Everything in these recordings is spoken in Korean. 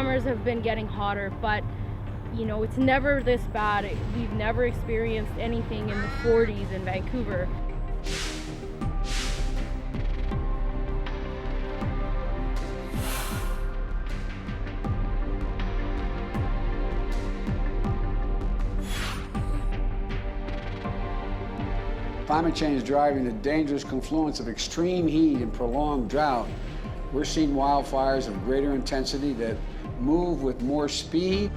summers have been getting hotter, but you know, it's never this bad. We've never experienced anything in the 40s in Vancouver. Climate change is driving the dangerous confluence of extreme heat and prolonged drought. We're seeing wildfires of greater intensity that move with more speed.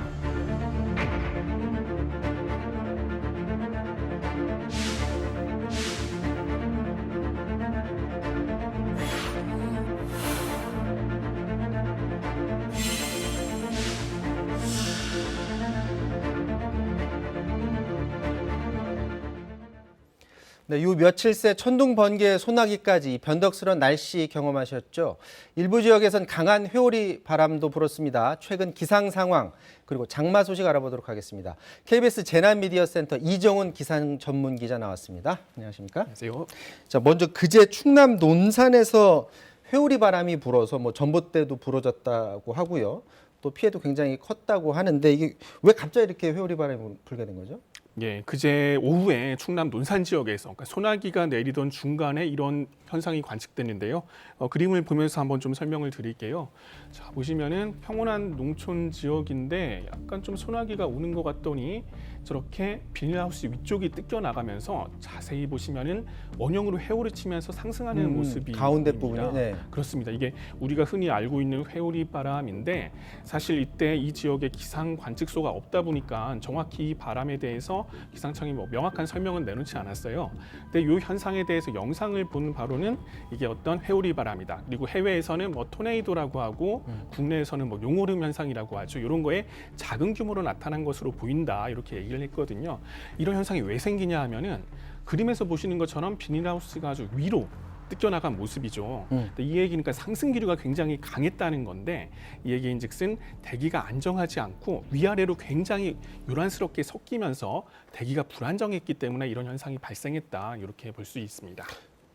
네, 요 며칠 새 천둥 번개 소나기까지 변덕스러운 날씨 경험하셨죠. 일부 지역에선 강한 회오리 바람도 불었습니다. 최근 기상 상황 그리고 장마 소식 알아보도록 하겠습니다. KBS 재난 미디어 센터 이정훈 기상 전문 기자 나왔습니다. 안녕하십니까? 안녕하세요. 자, 먼저 그제 충남 논산에서 회오리 바람이 불어서 뭐 전봇대도 부러졌다고 하고요. 또 피해도 굉장히 컸다고 하는데 이게 왜 갑자기 이렇게 회오리 바람이 불게 된 거죠? 예, 그제 오후에 충남 논산 지역에서 그러니까 소나기가 내리던 중간에 이런 현상이 관측됐는데요. 어, 그림을 보면서 한번 좀 설명을 드릴게요. 자, 보시면은 평온한 농촌 지역인데 약간 좀 소나기가 오는 것 같더니 저렇게 비닐하우스 위쪽이 뜯겨 나가면서 자세히 보시면은 원형으로 회오리 치면서 상승하는 음, 모습이 가운데. 부분이, 네. 그렇습니다. 이게 우리가 흔히 알고 있는 회오리 바람인데 사실 이때 이 지역에 기상 관측소가 없다 보니까 정확히 이 바람에 대해서 기상청이 뭐 명확한 설명은 내놓지 않았어요. 근데 이 현상에 대해서 영상을 본 바로는 이게 어떤 회오리 바람이다. 그리고 해외에서는 뭐 토네이도라고 하고 국내에서는 뭐 용오름 현상이라고 하죠. 이런 거에 작은 규모로 나타난 것으로 보인다. 이렇게 얘기를 했거든요. 이런 현상이 왜 생기냐 하면은 그림에서 보시는 것처럼 비닐하우스가 아주 위로 뜯겨나간 모습이죠. 음. 이 얘기니까 상승 기류가 굉장히 강했다는 건데 이 얘기인즉슨 대기가 안정하지 않고 위아래로 굉장히 요란스럽게 섞이면서 대기가 불안정했기 때문에 이런 현상이 발생했다 이렇게 볼 수 있습니다.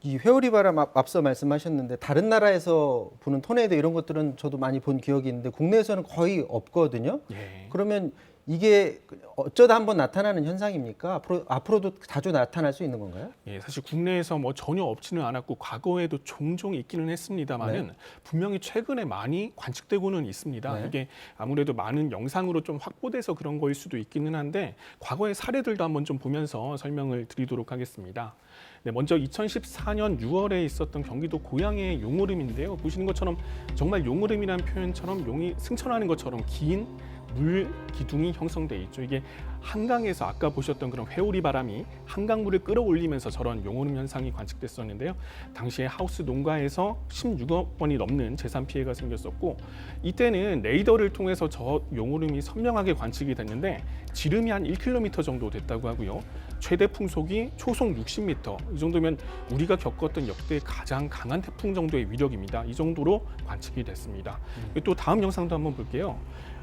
이 회오리 바람 앞- 앞서 말씀하셨는데 다른 나라에서 부는 토네이도 이런 것들은 저도 많이 본 기억이 있는데 국내에서는 거의 없거든요. 예. 그러면 이게 어쩌다 한번 나타나는 현상입니까? 앞으로 앞으로도 자주 나타날 수 있는 건가요? 예, 사실 국내에서 뭐 전혀 없지는 않았고 과거에도 종종 있기는 했습니다만은 네. 분명히 최근에 많이 관측되고는 있습니다. 네. 이게 아무래도 많은 영상으로 좀 확보돼서 그런 거일 수도 있기는 한데 과거의 사례들도 한번 좀 보면서 설명을 드리도록 하겠습니다. 네, 먼저 2014년 6월에 있었던 경기도 고양의 용오름인데요. 보시는 것처럼 정말 용오름이라는 표현처럼 용이 승천하는 것처럼 긴 물 기둥이 형성돼 있죠. 이게 한강에서 아까 보셨던 그런 회오리 바람이 한강물을 끌어올리면서 저런 용오름 현상이 관측됐었는데요. 당시에 하우스 농가에서 16억 원이 넘는 재산 피해가 생겼었고 이때는 레이더를 통해서 저 용오름이 선명하게 관측이 됐는데 지름이 한 1km 정도 됐다고 하고요. 최대 풍속이 초속 60m. 이 정도면 우리가 겪었던 역대 가장 강한 태풍 정도의 위력입니다. 이 정도로 관측이 됐습니다. 또 다음 영상도 한번 볼게요.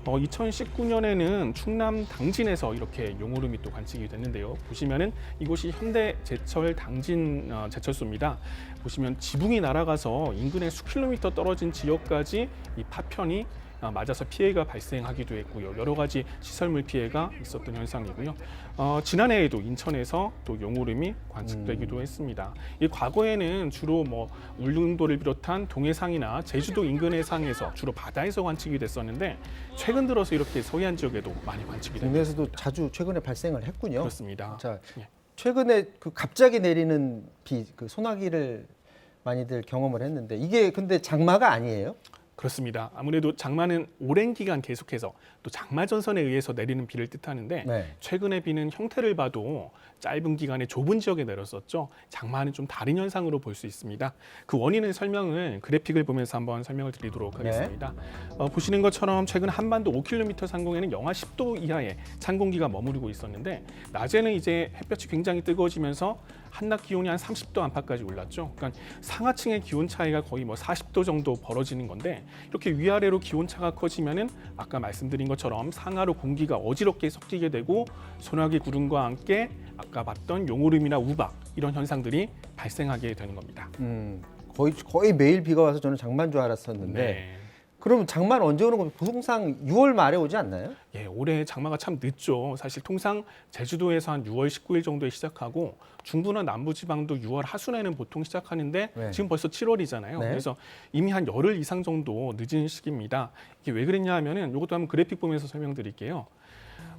어, 2019년에는 충남 당진에서 이렇게 용오름이 또 관측이 됐는데요. 보시면은 이곳이 현대 제철 당진 어, 제철소입니다. 보시면 지붕이 날아가서 인근에 수 킬로미터 떨어진 지역까지 이 파편이 어, 맞아서 피해가 발생하기도 했고요. 여러 가지 시설물 피해가 있었던 현상이고요. 어, 지난해에도 인천에서 또 용오름이 관측되기도 했습니다. 이 과거에는 주로 뭐 울릉도를 비롯한 동해상이나 제주도 인근 해상에서 주로 바다에서 관측이 됐었는데 최근 들어서 이렇게 서해안 지역에도 많이 관측이 됩니다. 국내에서도 자주 최근에 발생을 했군요. 그렇습니다. 자, 예. 최근에 그 갑자기 내리는 비, 그 소나기를 많이들 경험을 했는데 이게 근데 장마가 아니에요? 그렇습니다. 아무래도 장마는 오랜 기간 계속해서 또 장마 전선에 의해서 내리는 비를 뜻하는데 네. 최근의 비는 형태를 봐도 짧은 기간에 좁은 지역에 내렸었죠. 장마는 좀 다른 현상으로 볼 수 있습니다. 그 원인의 설명을 그래픽을 보면서 한번 설명을 드리도록 네. 하겠습니다. 어, 보시는 것처럼 최근 한반도 5km 상공에는 영하 10도 이하의 찬 공기가 머무르고 있었는데 낮에는 이제 햇볕이 굉장히 뜨거워지면서 한낮 기온이 한 30도 안팎까지 올랐죠. 그러니까 상하층의 기온 차이가 거의 뭐 40도 정도 벌어지는 건데 이렇게 위아래로 기온 차가 커지면은 아까 말씀드린 것처럼 상하로 공기가 어지럽게 섞이게 되고 소나기 구름과 함께 아까 봤던 용오름이나 우박 이런 현상들이 발생하게 되는 겁니다. 음, 거의 거의 매일 비가 와서 저는 장마인 줄 알았었는데 네. 그러면 장마는 언제 오는 겁니까? 보통상 6월 말에 오지 않나요? 예, 올해 장마가 참 늦죠. 사실 통상 제주도에서 한 6월 19일 정도에 시작하고 중부나 남부 지방도 6월 하순에는 보통 시작하는데 네. 지금 벌써 7월이잖아요. 네. 그래서 이미 한 열흘 이상 정도 늦은 시기입니다. 이게 왜 그랬냐 하면은 이것도 한번 그래픽 보면서 설명드릴게요.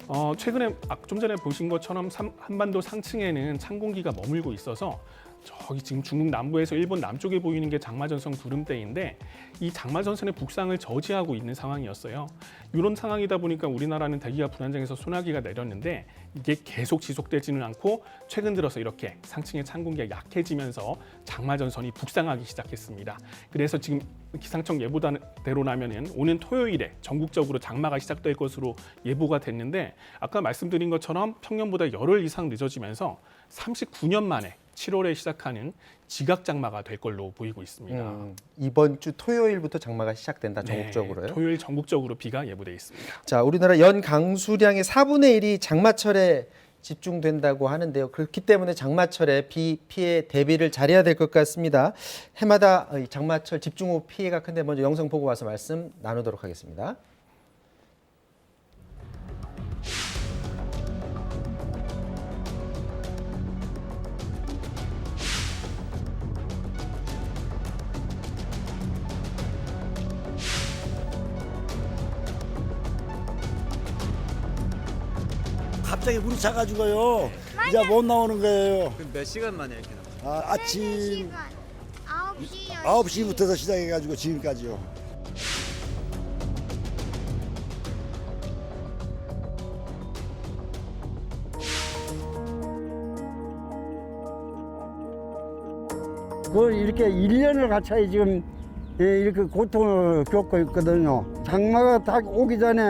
어, 최근에 아, 좀 전에 보신 것처럼 삼- 한반도 상층에는 찬 공기가 머물고 있어서 저기 지금 중국 남부에서 일본 남쪽에 보이는 게 장마전선 구름대인데 이 장마전선의 북상을 저지하고 있는 상황이었어요. 이런 상황이다 보니까 우리나라는 대기가 불안정해서 소나기가 내렸는데 이게 계속 지속되지는 않고 최근 들어서 이렇게 상층의 찬 공기가 약해지면서 장마전선이 북상하기 시작했습니다. 그래서 지금 기상청 예보대로라면은 오는 토요일에 전국적으로 장마가 시작될 것으로 예보가 됐는데 아까 말씀드린 것처럼 평년보다 열흘 이상 늦어지면서 39년 만에 7월에 시작하는 지각 장마가 될 걸로 보이고 있습니다. 음, 이번 주 토요일부터 장마가 시작된다 네, 전국적으로요. 토요일 전국적으로 비가 예보돼 있습니다. 자, 우리나라 연 강수량의 4분의 1이 장마철에 집중된다고 하는데요. 그렇기 때문에 장마철에 비 피해 대비를 잘해야 될 것 같습니다. 해마다 이 장마철 집중호우 피해가 큰데 먼저 영상 보고 와서 말씀 나누도록 하겠습니다. 갑자기 물이 차가지고요. 이제 못 나오는 거예요. 그럼 몇 시간 만에 이렇게 나와요? 아, 아침 9시, 9시부터 시작해가지고 지금까지요. 그 이렇게 1년을 같이 지금 예, 이렇게 고통을 겪고 있거든요. 장마가 딱 오기 전에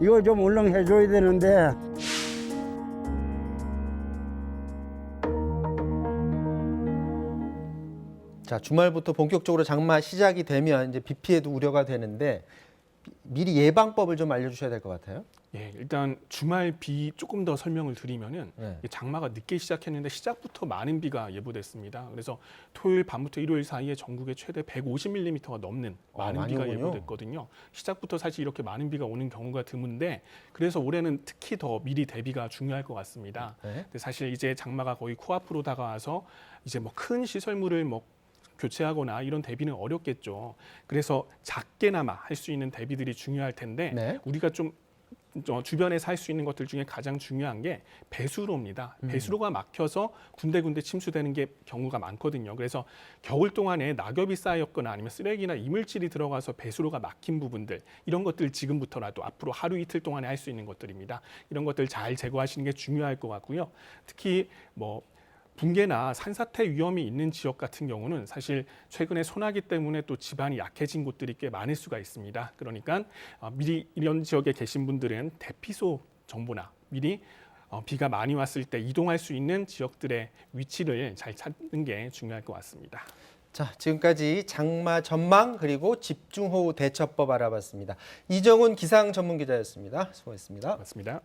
이거 좀 얼른 해줘야 되는데. 자, 주말부터 본격적으로 장마 시작이 되면 이제 비 피해도 우려가 되는데 미- 미리 예방법을 좀 알려주셔야 될 것 같아요. 예, 일단 주말 비 조금 더 설명을 드리면은 네. 이 장마가 늦게 시작했는데 시작부터 많은 비가 예보됐습니다. 그래서 토요일 밤부터 일요일 사이에 전국에 최대 150mm가 넘는 아, 많은 많이 비가 오군요. 예보됐거든요. 시작부터 사실 이렇게 많은 비가 오는 경우가 드문데 그래서 올해는 특히 더 미리 대비가 중요할 것 같습니다. 네. 근데 사실 이제 장마가 거의 코앞으로 다가와서 이제 뭐 큰 시설물을 뭐 교체하거나 이런 대비는 어렵겠죠. 그래서 작게나마 할 수 있는 대비들이 중요할 텐데 네. 우리가 좀 어, 주변에서 할 수 있는 것들 중에 가장 중요한 게 배수로입니다. 음. 배수로가 막혀서 군데군데 침수되는 게 경우가 많거든요. 그래서 겨울 동안에 낙엽이 쌓였거나 아니면 쓰레기나 이물질이 들어가서 배수로가 막힌 부분들 이런 것들 지금부터라도 앞으로 하루 이틀 동안에 할 수 있는 것들입니다. 이런 것들 잘 제거하시는 게 중요할 것 같고요. 특히 뭐 붕괴나 산사태 위험이 있는 지역 같은 경우는 사실 최근에 소나기 때문에 또 지반이 약해진 곳들이 꽤 많을 수가 있습니다. 그러니까 어, 미리 이런 지역에 계신 분들은 대피소 정보나 미리 어, 비가 많이 왔을 때 이동할 수 있는 지역들의 위치를 잘 찾는 게 중요할 것 같습니다. 자, 지금까지 장마 전망 그리고 집중호우 대처법 알아봤습니다. 이정훈 기상 전문 기자였습니다. 수고했습니다. 고맙습니다.